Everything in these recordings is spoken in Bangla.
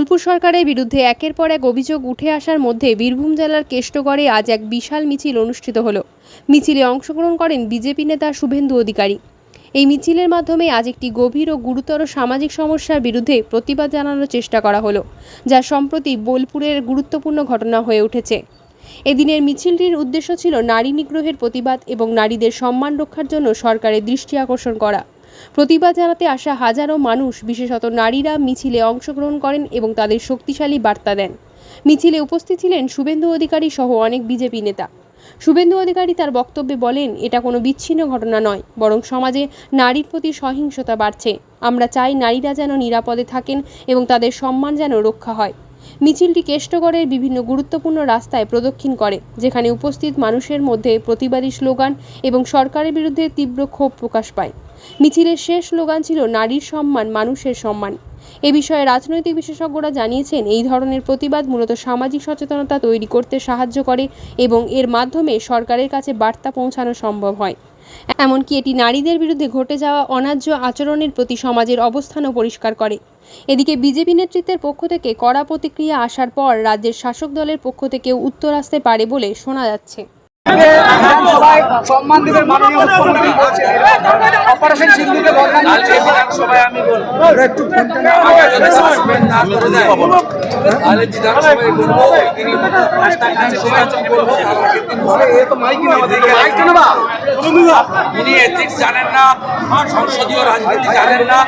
বোলপুর সরকারের বিরুদ্ধে একের পর এক অভিযোগ উঠে আসার মধ্যে বীরভূম জেলার কেষ্টগড়ে আজ এক বিশাল মিছিল অনুষ্ঠিত হলো। মিছিলে অংশগ্রহণ করেন বিজেপি নেতা শুভেন্দু অধিকারী। এই মিছিলের মাধ্যমে আজ একটি গভীর ও গুরুতর সামাজিক সমস্যার বিরুদ্ধে প্রতিবাদ জানানোর চেষ্টা করা হলো, যা সম্প্রতি বোলপুরের গুরুত্বপূর্ণ ঘটনা হয়ে উঠেছে। এদিনের মিছিলটির উদ্দেশ্য ছিল নারী নিগ্রহের প্রতিবাদ এবং নারীদের সম্মান রক্ষার জন্য সরকারের দৃষ্টি আকর্ষণ করা। প্রতিবাদ জানাতে আসা হাজারো মানুষ, বিশেষত নারীরা, মিছিলে অংশগ্রহণ করেন এবং তাদের শক্তিশালী বার্তা দেন। মিছিলে উপস্থিত ছিলেন শুভেন্দু অধিকারী সহ অনেক বিজেপি নেতা। শুভেন্দু অধিকারী তার বক্তব্যে বলেন, এটা কোনো বিচ্ছিন্ন ঘটনা নয়, বরং সমাজে নারীর প্রতি সহিংসতা বাড়ছে। আমরা চাই নারীরা যেন নিরাপদে থাকেন এবং তাদের সম্মান যেন রক্ষা হয়। মিছিলটি কেষ্টগড়ের বিভিন্ন গুরুত্বপূর্ণ রাস্তায় প্রদক্ষিণ করে, যেখানে উপস্থিত মানুষের মধ্যে প্রতিবাদী স্লোগান এবং সরকারের বিরুদ্ধে তীব্র ক্ষোভ প্রকাশ পায়। মিছিলের শেষ স্লোগান ছিল নারীর সম্মান, মানুষের সম্মান। এ বিষয়ে রাজনৈতিক বিশেষজ্ঞরা জানিয়েছেন, এই ধরনের প্রতিবাদ মূলত সামাজিক সচেতনতা তৈরি করতে সাহায্য করে এবং এর মাধ্যমে সরকারের কাছে বার্তা পৌঁছানো সম্ভব হয়। এমনকি এটি নারীদের বিরুদ্ধে ঘটে যাওয়া অন্যায্য আচরণের প্রতি সমাজের অবস্থানও পরিষ্কার করে। এদিকে বিজেপি নেতৃত্বের পক্ষ থেকে কড়া প্রতিক্রিয়া আসার পর রাজ্যের শাসক দলের পক্ষ থেকেও উত্তর আসতে পারে বলে শোনা যাচ্ছে। সম্মান দিবেন মাননীয় মুখ্যমন্ত্রী বলছেন অপারেশন সিন্ধুকে বদনাম আমি বলব। একটু এথিক্স জানেন না সংসদীয় রাজনীতি জানেন না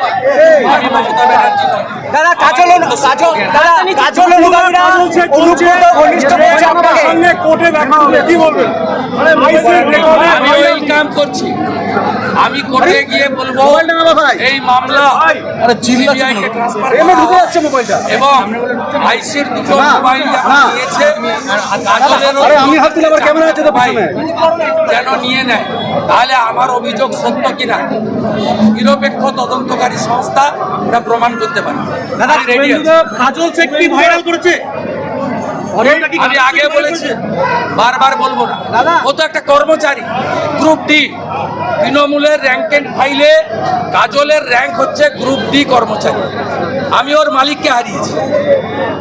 আমি মমতা ব্যানার্জি নয় দাদা কাজল কাজল দাদা কাজল অনুগামীরা অনুব্রত ঘনিষ্ঠ বলছে আপনাকে কোর্টে দেখা হবে কি বলবেন? আমি ওয়েলকাম করছি। আমি কোর্টে গিয়ে বলব এই মামলা সিবিআই কে ট্রান্সফার এবং আইসির দুটো মোবাইল নিয়েছে আমি হাত তুলে আবার ক্যামেরা আছে তো ভাই। যেন নিয়ে নেয়। তাহলে আমার অভিযোগ সত্য কিনা? নিরপেক্ষ তদন্তকারী সংস্থা এটা প্রমাণ করতে পারে। কাজল শেখ কি ভাইরাল করেছে? আমি আগে বলেছি বারবার বলব না। ও তো একটা কর্মচারী গ্রুপ ডি তৃণমূলের র্যাঙ্ক এন্ড ফাইলে কাজলের র্যাঙ্ক হচ্ছে গ্রুপ ডি কর্মচারী আমি ওর মালিককে হারিয়েছি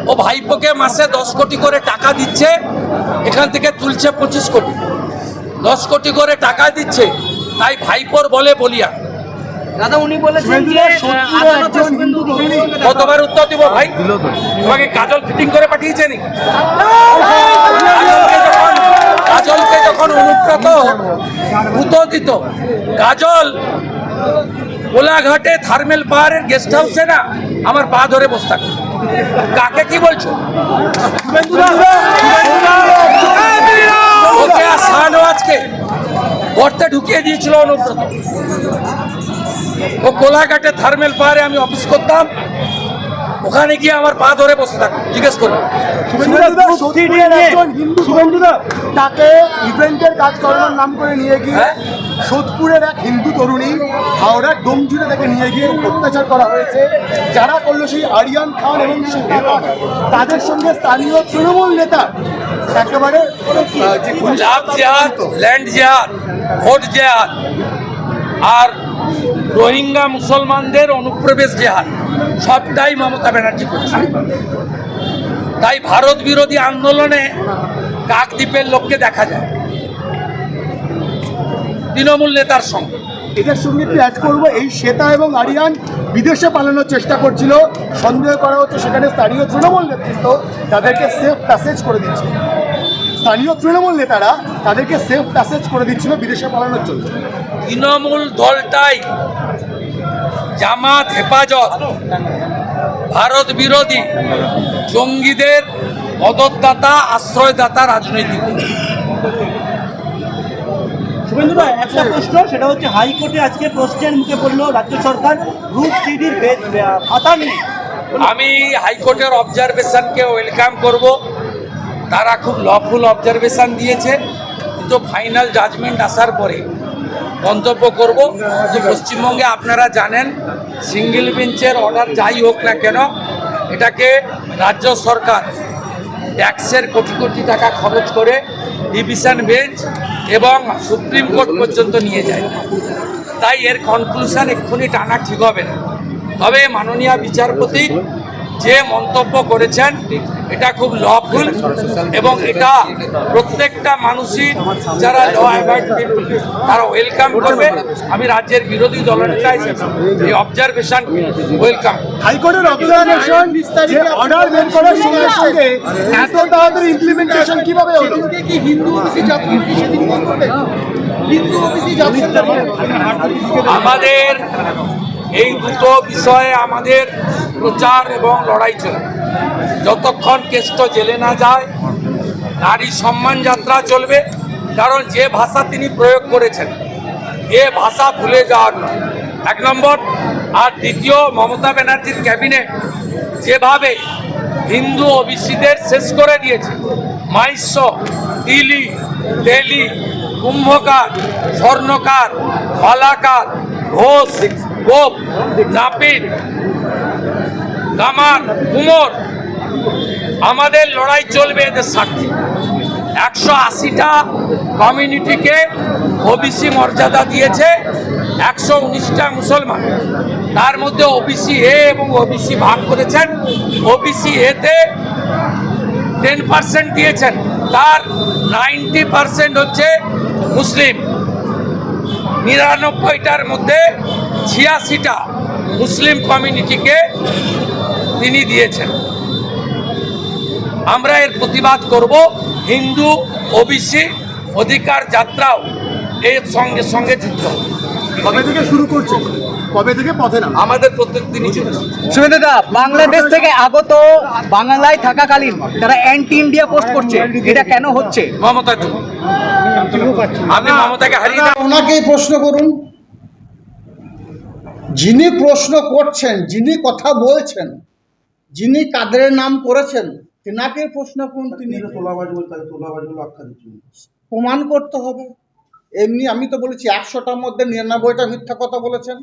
ও ভাইপোকে মাসে দশ কোটি করে টাকা দিচ্ছে এখান থেকে তুলছে পঁচিশ কোটি দশ কোটি করে টাকা দিচ্ছে তাই ভাইপোর বলে বলিয়া দাদা উনি বলেছেন যে কতবার উত্তর দিব ভাই তোমাকে কাজল ফিটিং করে পাঠিয়েছে নি যখন অনুব্রত উত্তর দিত কাজল, কোলাঘাটে থার্মেল পাহাড়ের গেস্ট হাউসে না আমার পা ধরে বসে থাকে। কাকে কি বলছো? শাহনওয়াজকে গর্তে ঢুকিয়ে দিয়েছিল অনুব্রত। ও কোলাঘাটে থার্মেল পাহাড়ে আমি অফিস করতাম। ওখানে গিয়ে আমার পা ধরে বসে থাকতো জিজ্ঞেস করব শুভেন্দুদা তাকে ইভেন্টের কাজ করানোর নাম করে নিয়ে গিয়ে হ্যাঁ? সোদপুরের এক হিন্দু তরুণী হাওড়ার ডোমজুড়ে তাকে নিয়ে গিয়ে অত্যাচার করা হয়েছে। যারা করল সেই আরিয়ান খান এবং তাদের সঙ্গে স্থানীয় তৃণমূল নেতা একেবারে ল্যান্ড জেহাদ ভোট জেহাদ আর রোহিঙ্গা মুসলমানদের অনুপ্রবেশ জেহাদ সবটাই মমতা ব্যানার্জি করছে। তাই ভারত বিরোধী আন্দোলনে কাকদ্বীপের লোককে দেখা যায়। তৃণমূল নেতার সঙ্গে। এদের সঙ্গে একটু অ্যাড করব এই শ্বেতা এবং আরিয়ান বিদেশে পালানোর চেষ্টা করছিল। সন্দেহ করা হচ্ছে সেখানে স্থানীয় তৃণমূল নেতৃত্ব তাদেরকে সেফ প্যাসেজ করে দিচ্ছে। স্থানীয় তৃণমূল নেতারা তাদেরকে সেফ প্যাসেজ করে দিচ্ছিল বিদেশে পালানোর জন্য। তৃণমূল দলটাই জামাত হেফাজত ভারত বিরোধী জঙ্গিদের মদতদাতা আশ্রয়দাতা রাজনৈতিক। শুভেন্দুদা একটা প্রশ্ন সেটা হচ্ছে হাইকোর্টে আজকে প্রশ্নের মুখে পড়ল রাজ্য সরকার গ্রুপ সিডির খাতা নেই আমি হাইকোর্টের অবজারভেশনকে ওয়েলকাম করব। তারা খুব লফুল অবজারভেশন দিয়েছে কিন্তু ফাইনাল জাজমেন্ট আসার পরে মন্তব্য করব যে পশ্চিমবঙ্গে আপনারা জানেন সিঙ্গেল বেঞ্চের অর্ডার যাই হোক না কেন, এটাকে রাজ্য সরকার ট্যাক্সের কোটি কোটি টাকা খরচ করে ডিভিশন বেঞ্চ এবং সুপ্রিম কোর্ট পর্যন্ত নিয়ে যায়। তাই এর কনক্লুশন এক্ষুনি টানা ঠিক হবে না। তবে মাননীয় বিচারপতি যে মন্তব্য করেছেন এটা খুব লফুল এবং এটা প্রত্যেকটা মানুষই যারা ল অ্যাভয়েড তারা ওয়েলকাম করবে। আমি রাজ্যের বিরোধী দলনেতা হিসেবে এই অবজারভেশন ওয়েলকাম হাইকোর্টের অবজারভেশন যে অর্ডার বের করার সঙ্গে সঙ্গে এত তাড়াতাড়ি ইমপ্লিমেন্টেশন কীভাবে হলো? কি হিন্দু ওবিসি জাতি সেদিন করবে? হিন্দু ওবিসি জাতি আমাদের এই দুটো বিষয়ে আমাদের প্রচার এবং লড়াই চলে। যতক্ষণ কেষ্ট জেলে না যায়, নারী সম্মান যাত্রা চলবে, কারণ যে ভাষা তিনি প্রয়োগ করেছেন, এ ভাষা ভুলে যাওয়ার নয়। এক নম্বর, আর দ্বিতীয়, মমতা ব্যানার্জির ক্যাবিনেট যেভাবে হিন্দু ওবিসিদের শেষ করে দিয়েছে মাইস্য দিলি দিল্লি কুম্ভকার, স্বর্ণকার, বালাকার, ঘোষ গোপ, নাপিত কামার কুমোর, আমাদের লড়াই চলবে এদের স্বার্থে একশো আশিটা কমিউনিটিকে ওবিসি মর্যাদা দিয়েছে, একশো উনিশটা মুসলমান। তার মধ্যে ওবিসি এ এবং ওবিসি ভাগ করেছেন। ওবিসি এতে টেন পার্সেন্ট দিয়েছেন। তার নাইনটি পার্সেন্ট হচ্ছে মুসলিম। নিরানব্বইটার মধ্যে ছিয়াশিটা মুসলিম কমিউনিটিকে তিনি দিয়েছেন। আমরা এর প্রতিবাদ করব। হিন্দু ওবিসি অধিকার যাত্রাও এর সঙ্গে সঙ্গে যুক্ত। কবে থেকে শুরু করছে? কবে থেকে পথে না আমাদের প্রত্যেক দিনই চলছে। সুমেন্দা বাংলাদেশ থেকে আগত বাংলায় থাকাকালীন তারা অ্যান্টি ইন্ডিয়া পোস্ট করছে। এটা কেন হচ্ছে? মমতার জন্য আপনি মমতাকে হারিয়ে ওনাকেই প্রশ্ন করুন। যিনি প্রশ্ন করছেন যিনি কথা বলছেন যিনি কাদের নাম করেছেন তেনাকে প্রশ্ন করুন তিনি প্রমাণ করতে হবে। এমনি আমি তো বলেছি একশোটার মধ্যে নিরানব্বইটা মিথ্যা কথা বলেছেন।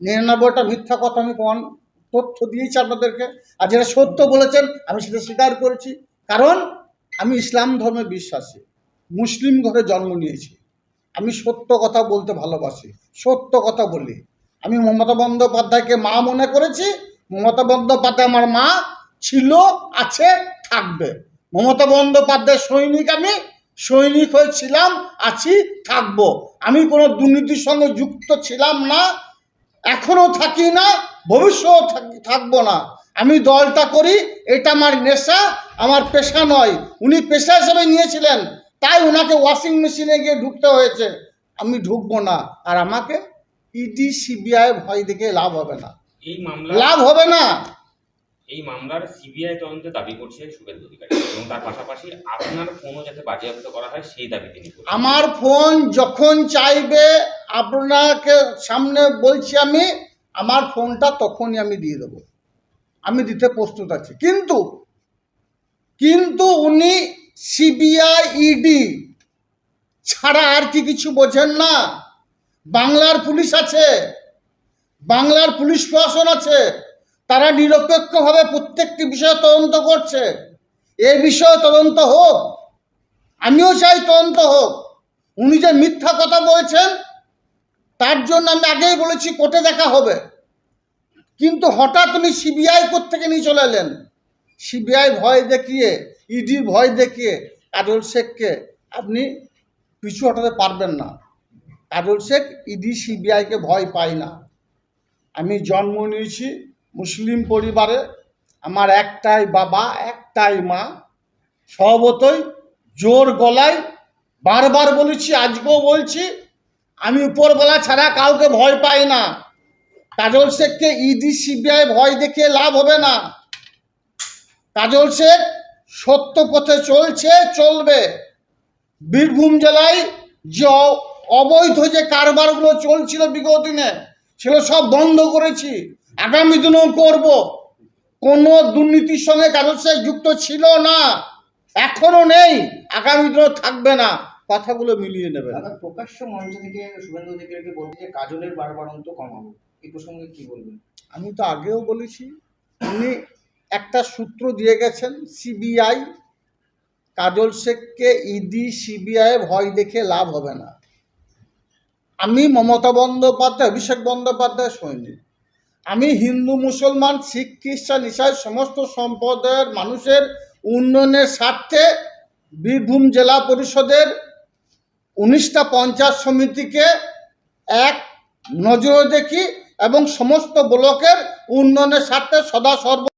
নিরানব্বইটা মিথ্যা কথা আমি প্রমাণ তথ্য দিয়েছি আপনাদেরকে। আর যেটা সত্য বলেছেন আমি সেটা স্বীকার করেছি। কারণ আমি ইসলাম ধর্মে বিশ্বাসী। মুসলিম ঘরে জন্ম নিয়েছি। আমি সত্য কথা বলতে ভালোবাসি। সত্য কথা বলি। আমি মমতা বন্দ্যোপাধ্যায়কে মা মনে করেছি। মমতা বন্দ্যোপাধ্যায় আমার মা ছিল, আছে, থাকবে। মমতা বন্দ্যোপাধ্যায় সৈনিক আমি, সৈনিক হয়েছিলাম আছি, থাকব। আমি কোনো দুর্নীতির সঙ্গে যুক্ত ছিলাম না, এখনও থাকি না ভবিষ্যৎ থাকব না। আমি দলটা করি, এটা আমার নেশা, আমার পেশা নয়। উনি পেশা হিসেবে নিয়েছিলেন, তাই ওনাকে ওয়াশিং মেশিনে গিয়ে ঢুকতে হয়েছে। আমি ঢুকবো না, আর আমাকে ইডি সিবিআই ভয় দেখে লাভ হবে না। এই মামলা লাভ হবে না। এই মামলার সিবিআই তদন্তে দাবি করছে শুভেন্দু অধিকারী এবং তার পাশাপাশি আপনার ফোনও যাতে বাজেয়াপ্ত করা হয় সেই দাবি তিনি আমার ফোন যখন চাইবে আপনাকে সামনে বলছি আমি আমার ফোনটা তখনই আমি দিয়ে দেবো। আমি দিতে প্রস্তুত আছি। কিন্তু কিন্তু উনি সিবিআই ইডি ছাড়া আর কি কিছু বোঝেন না। বাংলার পুলিশ আছে, বাংলার পুলিশ প্রশাসন আছে, তারা নিরপেক্ষভাবে প্রত্যেকটি বিষয়ে তদন্ত করছে। এ বিষয়ে তদন্ত হোক, আমিও চাই তদন্ত হোক। উনি যে মিথ্যা কথা বলছেন, তার জন্য আমি আগেই বলেছি কোর্টে দেখা হবে। কিন্তু হঠাৎ উনি সিবিআই থেকে নিয়ে চলে এলেন। সিবিআই ভয় দেখিয়ে ইডির ভয় দেখিয়ে কাজল শেখকে আপনি পিছু হটাতে পারবেন না। কাজল শেখ ইডি সিবিআইকে ভয় পাই না। আমি জন্ম নিয়েছি মুসলিম পরিবারে। আমার একটাই বাবা, একটাই মা। স্বভাবতই জোর গলায় বারবার বলেছি, আজকেও বলছি, আমি উপরবেলা ছাড়া কাউকে ভয় পাই না। কাজল শেখকে ইডি সিবিআই ভয় দেখিয়ে লাভ হবে না। কাজল শেখ সত্য পথে চলছে, চলবে। বীরভূম জেলায় যে অবৈধ যে কারবারগুলো চলছিল বিগত দিনে সেগুলো সব বন্ধ করেছি। আগামী দিনেও করব। কোনো দুর্নীতির সঙ্গে কাজল শেখ যুক্ত ছিল না। এখনও নেই। আগামী দিনেও থাকবে না। কথাগুলো মিলিয়ে নেবেন প্রকাশ্য মঞ্চ থেকে শুভেন্দু অধিকারীকে বলতে যে কাজলের বারবারন্ত কমাবো এই প্রসঙ্গে কি বলবেন? আমি তো আগেও বলেছি উনি একটা সূত্র দিয়ে গেছেন সিবিআই। কাজল শেখকে ইডি সিবিআই ভয় দেখে লাভ হবে না। আমি মমতা বন্দ্যোপাধ্যায়, অভিষেক বন্দ্যোপাধ্যায় সৈনিক। আমি হিন্দু, মুসলমান, শিখ খ্রিস্টান ইসাই, সমস্ত সম্প্রদায়ের মানুষের উন্নয়নের স্বার্থে বীরভূম জেলা পরিষদের উনিশটা পঞ্চায়েত সমিতিকে এক নজরে দেখি এবং সমস্ত ব্লকের উন্নয়নের স্বার্থে সদা সর্ব